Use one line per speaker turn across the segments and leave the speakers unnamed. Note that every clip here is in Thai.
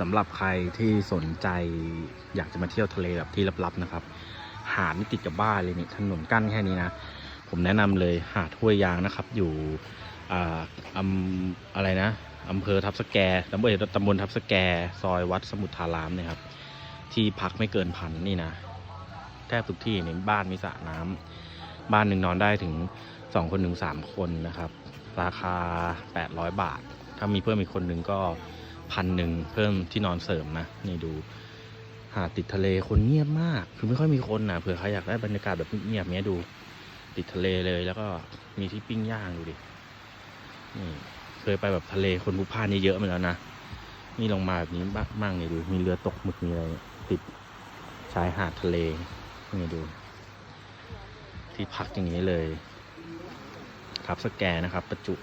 สำหรับใครที่สนใจอยากจะมาเที่ยวทะเลแบบที่ลับๆนะครับ หาดนี่ติดกับบ้านเลยนี่ถนนกั้นแค่นี้นะ ผมแนะนำเลยหาดห้วยยางนะครับ อยู่อ่าอำอะไรนะอำเภอทับสแกตำบลตำบลทับสแกซอยวัดสมุทรทารามนะครับ ที่พักไม่เกินพันนี่นะแทบทุกที่ในบ้านมีสระน้ำบ้านหนึ่งนอนได้ถึงสองคนถึงสามคนนะครับ ราคา 800 บาท ถ้ามีเพิ่มอีกคนหนึ่งก็ พันหนึ่งเพิ่มที่นอนเสริมนะนี่ดูหาดติดทะเลคนเงียบมาก คือไม่ค่อยมีคนนะเผื่อใครอยากได้บรรยากาศแบบเงียบเนี้ยดู ติดทะเลเลยแล้วก็มีที่ปิ้งย่างดูดินี่เคยไปแบบทะเลคนพลุพล่านเยอะๆมาแล้วนะนี่ลงมาแบบนี้บ้างมั่งนี่ดูมีเรือตกหมึกมีอะไรติดชายหาดทะเลนี่ดู ที่พักอย่างนี้เลยทับสแกนนะครับ ประจุ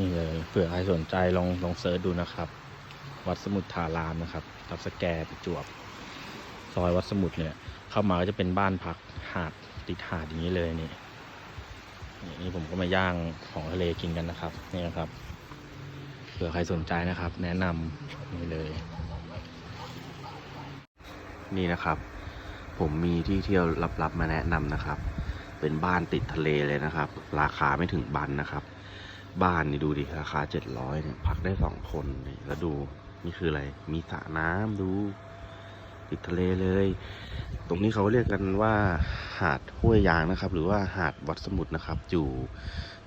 นี่เลยเผื่อใครสนใจลองลองเซิร์ชดูนะครับ วัดสมุทรทารามนะครับทับสแกประจวบ ซอยวัดสมุทรเนี่ย เข้ามาก็จะเป็นบ้านพักหาดติดหาดอย่างนี้เลยนี่นี่นี่ผมก็มาย่างของทะเลกินกันนะครับนี่นะครับเผื่อใครสนใจนะครับ แนะนำนี่เลย นี่นะครับ ผมมีที่เที่ยวลับๆมาแนะนำนะครับ เป็นบ้านติดทะเลเลยนะครับ ราคาไม่ถึงบันนะครับ บ้านนี่ดูดิราคาเจ็ดร้อยเนี่ยพักได้สองคนนี่แล้วดูนี่คืออะไร มีสระน้ำดูติดทะเลเลย ตรงนี้เขาเรียกกันว่าหาดห้วยยางนะครับ หรือว่าหาดวัดสมุทรนะครับ อยู่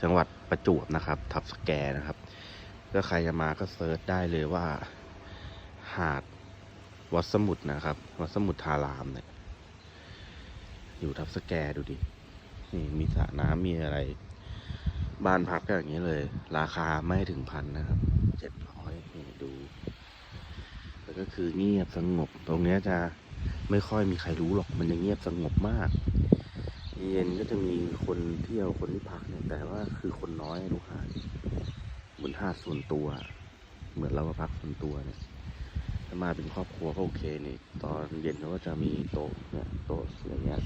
จังหวัดประจวบนะครับ ทับสแกนะครับถ้าใครจะมาก็เซิร์ชได้เลยว่า หาดวัดสมุทรนะครับ วัดสมุทรทารามเนี่ยอยู่ทับสแกดูดินี่มีสระน้ำมีอะไร บ้านพักก็อย่างนี้เลย ราคาไม่ถึงพันนะครับเจ็ดร้อยนี่ดูแล้วก็คือเงียบสงบ ตรงเนี้ยจะไม่ค่อยมีใครรู้หรอกมันจะเงียบสงบมากเย็นก็จะมีคนเที่ยวคนที่พักเนี่ยแต่ว่าคือคนน้อยลูกหาดเหมือนหาดส่วนตัว เหมือนเรามาพักส่วนตัวเนี่ยถ้ามาเป็นครอบครัวก็โอเคนี่ตอนเย็นเขาก็จะมีโต๊ะเนี่ยโต๊ะอย่างเงี้ย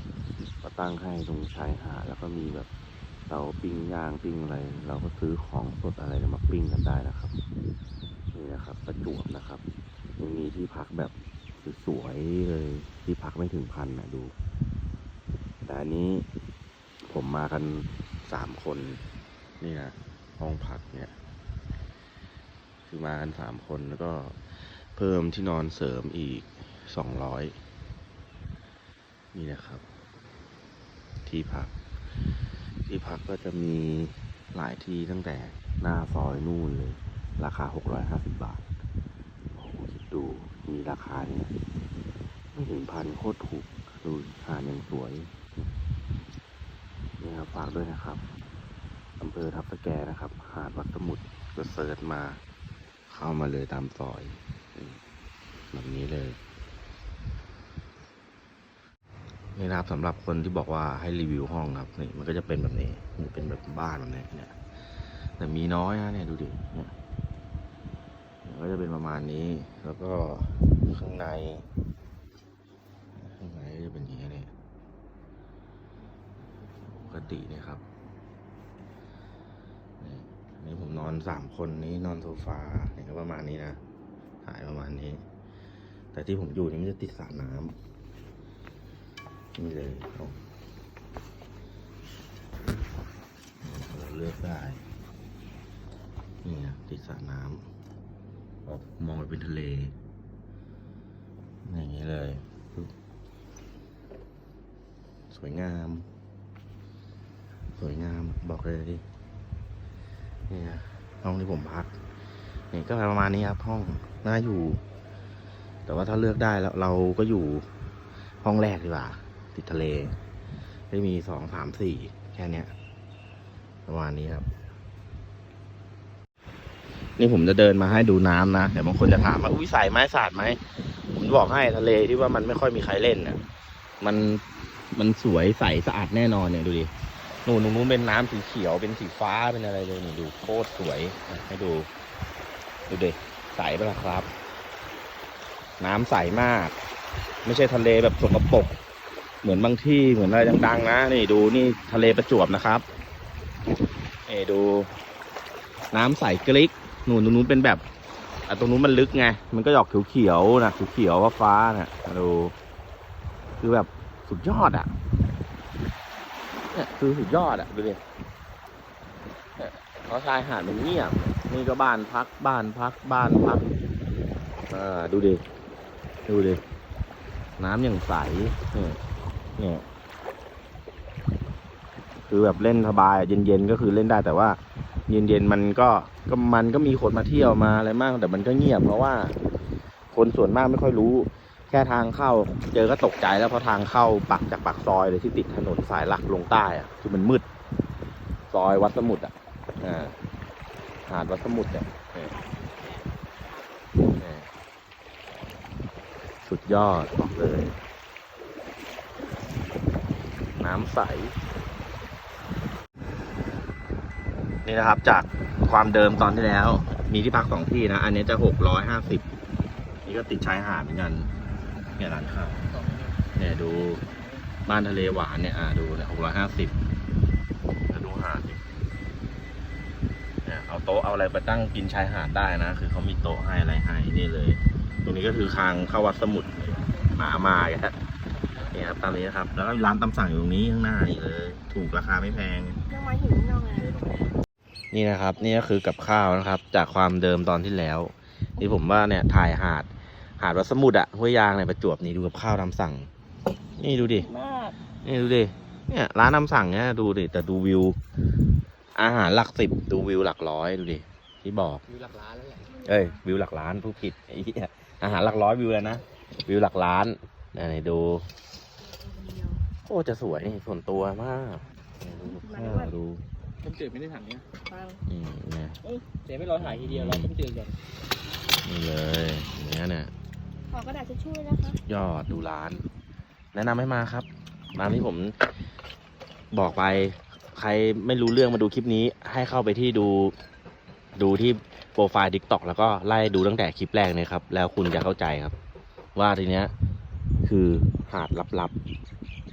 มาตั้งให้ตรงชายหาดแล้วก็มีแบบ เตาปิ้งย่างปิ้งอะไร เราก็ซื้อของสดอะไรมาปิ้งกันได้นะครับ นี่นะครับประจวบนะครับยังมีที่พักแบบสวยๆเลยที่พักไม่ถึงพันนะดู แต่อันนี้ผมมากันสามคนนี่นะห้องพักเนี่ย คือมากันสามคนแล้วก็เพิ่มที่นอนเสริมอีกสองร้อยนี่นะครับ ที่พัก ที่พักก็จะมีหลายที่ตั้งแต่หน้าซอยนู่นเลย ราคาหกร้อยห้าสิบบาทโอ้โหคิดดูมีราคาเนี่ยไม่ถึงพันโคตรถูกดูหาดยังสวยนี่ครับฝากด้วยนะครับอำเภอทับสแกนะครับ หาดวัดสมุทรก็เซิร์ชมา เข้ามาเลยตามซอยแบบนี้เลย นี่นะครับสำหรับคนที่บอกว่าให้รีวิวห้องครับนี่มันก็จะเป็นแบบนี้นี่เป็นแบบบ้านแบบนี้เนี่ย แต่มีน้อยนะเนี่ยดูดิเนี่ยก็จะเป็นประมาณนี้ แล้วก็ข้างใน ข้างในก็จะเป็นอย่างนี้เนี่ยปกติเนี่ยครับนี่อันนี่ผมนอนสามคนนี้นอนโซฟาเนี่ยก็ประมาณนี้นะถ่ายประมาณนี้ แต่ที่ผมอยู่นี่มันจะติดสระน้ำ นี่เลยเอาเราเลือกได้นี่นะติดสระน้ำแบบมองไปเป็นทะเล อย่างนี้เลย สวยงาม สวยงามบอกเลยดินี่นะห้องที่ผมพักนี่ก็ประมาณนี้ครับ ห้องน่าอยู่ แต่ว่าถ้าเลือกได้แล้วเราก็อยู่ห้องแรกดีกว่า ติดทะเลไม่มีสองสามสี่แค่เนี้ยประมาณนี้ครับ นี่ผมจะเดินมาให้ดูน้ำนะเดี๋ยวบางคนจะถามว่าอุ้ยใส่ไหมสาดไหมผมบอกให้ทะเลที่ว่ามันไม่ค่อยมีใครเล่นน่ะมันมันสวยใสสะอาดแน่นอนเนี่ยดูดินู่นนู้นเป็นน้ำสีเขียวเป็นสีฟ้าเป็นอะไรเลยนี่ดูโคตรสวยให้ดู ดูดิใสปะล่ะครับ น้ำใสมาก ไม่ใช่ทะเลแบบสกปรก เหมือนบางที่เหมือนอะไรดัง ๆ นะ นี่ดูนี่ทะเลประจวบนะครับนี่ดูน้ำใสกลิกหนูนตรงนู้นเป็นแบบอะตรงนู้นมันลึกไง มันก็หยอกเขียวๆนะเขียวๆฟ้าๆน่ะดูคือแบบสุดยอดอะเนี่ยคือสุดยอดอะดูดิเนี่ยเพราะชายหาดมันเงียบ นี่ก็บ้านพักบ้านพักบ้านพักอ่าดูดิ ดูดิ น้ำอย่างใส เนี่ยคือแบบเล่นสบายเย็นๆก็คือเล่นได้แต่ว่า เย็นๆมันก็ก็มันก็มีคนมาเที่ยวมาอะไรมาก แต่มันก็เงียบเพราะว่า คนส่วนมากไม่ค่อยรู้ แค่ทางเข้า เจอก็ตกใจแล้วเพราะทางเข้าปักจากปากซอยเลยที่ติดถนนสายหลักลงใต้อะคือมันมืด ซอยวัดสมุทรอะหาดวัดสมุทรเนี่ยเนี่ยเนี่ยสุดยอดบอกเลย น้ำใส นี่นะครับจากความเดิมตอนที่แล้ว มีที่พักสองที่นะ อันนี้จะหกร้อยห้าสิบนี่ก็ติดชายหาดเหมือนกันเนี่ยร้านข้าวเนี่ยดูบ้านทะเลหวานเนี่ยอ่าดูเนี่ยหกร้อยห้าสิบแล้วดูหาดเนี่ยเอาโต๊ะเอาอะไรไปตั้งกินชายหาดได้นะ คือเขามีโต๊ะให้อะไรให้นี่เลย ตรงนี้ก็คือทางเข้าวัดสมุทรหมามาแก นี่ยครับตามนี้นะครับ แล้วก็ร้านตำสั่งอยู่ตรงนี้ข้างหน้านี่เลย ถูกราคาไม่แพง
ยังมาหิวน้องเลย
นี่นะครับ นี่ก็คือกับข้าวนะครับ จากความเดิมตอนที่แล้วนี่ผมว่าเนี่ยถ่ายหาด หาดวัดสมุทรอะห้วยยางในประจวบนี่ดูกับข้าวตามสั่ง นี่ดูดิ
มาก
นี่ดูดิเนี่ยร้านตามสั่งเนี่ยดูดิแต่ดูวิว อาหารหลักสิบดูวิวหลักร้อยดูดิที่บอก
วิวหลักล้านแล้วแหละ
เอ้ยวิวหลักล้านผู้ผิดไอ้เหี้ยอาหารหลักร้อยวิวเลยนะวิวหลักล้านนี่นดู โอ้จะสวยส่วนตัวมากนี่ดูข้าวดู
ต้มจืดไม่ได้ถังเนี้ย
ฟัง
นี่เนี่ย
เดี๋ยวไม่รอถ่ายทีเดียวรอต้มจืดก่อน
นี่เลยอย่างเนี้ยเนี่ย
ขอกระดาษจะช่วยนะคะ
ยอดดูร้าน แนะนำให้มาครับร้านที่ผมบอกไป ใครไม่รู้เรื่องมาดูคลิปนี้ ให้เข้าไปที่ดูดูที่โปรไฟล์ t ิ k t o k แล้วก็ไล่ดูตั้งแต่คลิปแรกเลยครับ แล้วคุณจะเข้าใจครับ ว่าทีเนี้ยคือหาดลับ